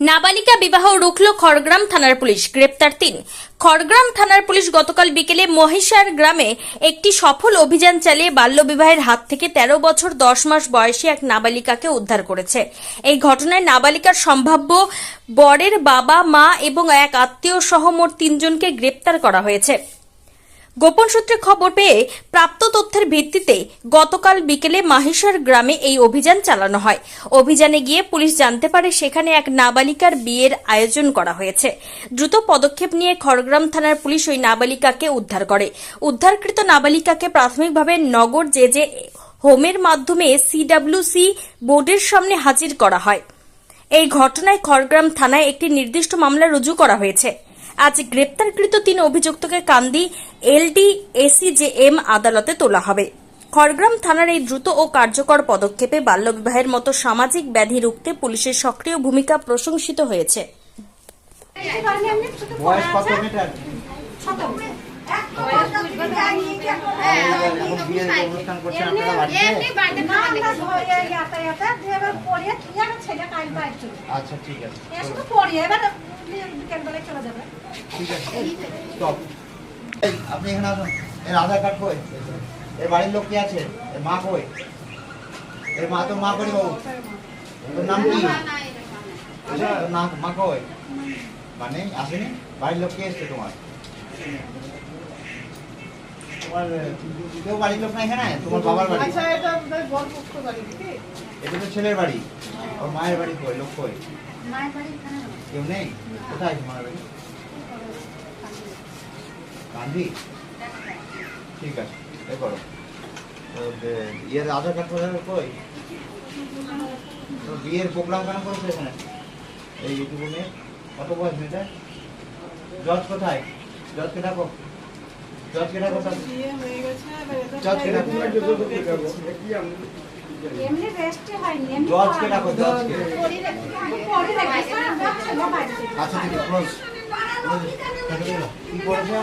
নাবালিকা বিবাহ রুখল খড়গ্রাম থানার পুলিশ, গ্রেপ্তার তিন। খড়গ্রাম থানার পুলিশ গতকাল বিকেলে মহিষার গ্রামে একটি সফল অভিযান চালিয়ে বাল্যবিবাহের হাত থেকে তেরো বছর দশ মাস বয়সী এক নাবালিকাকে উদ্ধার করেছে। এই ঘটনায় নাবালিকার সম্ভাব্য বরের বাবা, মা এবং এক আত্মীয় সহ মোট তিনজনকে গ্রেপ্তার করা হয়েছে। গোপন সূত্রে খবর পেয়ে প্রাপ্ত তথ্যের ভিত্তিতে গতকাল বিকেলে মাহেশ্বর গ্রামে এই অভিযান চালানো হয়। অভিযানে গিয়ে পুলিশ জানতে পারে সেখানে এক নাবালিকার বিয়ের আয়োজন করা হয়েছে। দ্রুত পদক্ষেপ নিয়ে খড়গ্রাম থানার পুলিশ ওই নাবালিকাকে উদ্ধার করে। উদ্ধারকৃত নাবালিকাকে প্রাথমিকভাবে নগর জে জে হোমের মাধ্যমে সিডব্লিউসি বোর্ডের সামনে হাজির করা হয়। এই ঘটনায় খড়গ্রাম থানায় একটি নির্দিষ্ট মামলা রুজু করা হয়েছে। আজ গ্রেপ্তারকৃত তিন অভিযুক্তকে কান্দি এলডি এসিজেএম আদালতে তোলা হবে। খড়গ্রাম থানার এই দ্রুত ও কার্যকর পদক্ষেপে বাল্যবিবাহের মতো সামাজিক ব্যাধি রুখতে পুলিশের সক্রিয় ভূমিকা প্রশংসিত হয়েছে। বয়স কত মিটার। আপনি এখানে আসুন। এর আধার কার্ড কই? এর বাড়ির লোক কি আছে? এর মা কই? এর মা তো মা করি বাবু। তোর নাম কি? মা কই? মানে আসেনি? বাড়ির লোক কে এসছে তোমার? তোমার কেউ বাড়ির লোক না এখানে তোমার বাবার বাড়ি। আচ্ছা এটা বরপক্ষ বাড়ি নাকি? এটা তো ছেলের বাড়ি ওর মায়ের বাড়ি কই লোক কই? কেউ নেই? কোথায় তোমার বাড়ি? গান্ধী? ঠিক আছে এ করো। ইয়ের আধার কার্ড কোথায় কই? তো বিয়ের প্রোগ্রাম কেন করেছ এখানে? এই ইউটিউবে কত বয়স মেয়েটা জজ কোথায়? জজকে ডাকো। জজকে ডাকো সব বিয়ে হয়ে গেছে, এবার এটা জজকে ডাকো এমনি রেস্টে হয়নি এমনি জজকে ডাকো জজকে পরে রেখেছে ছেলে বাড়িতে আচ্ছা ঠিক আছে ক্লোজ কি করেছে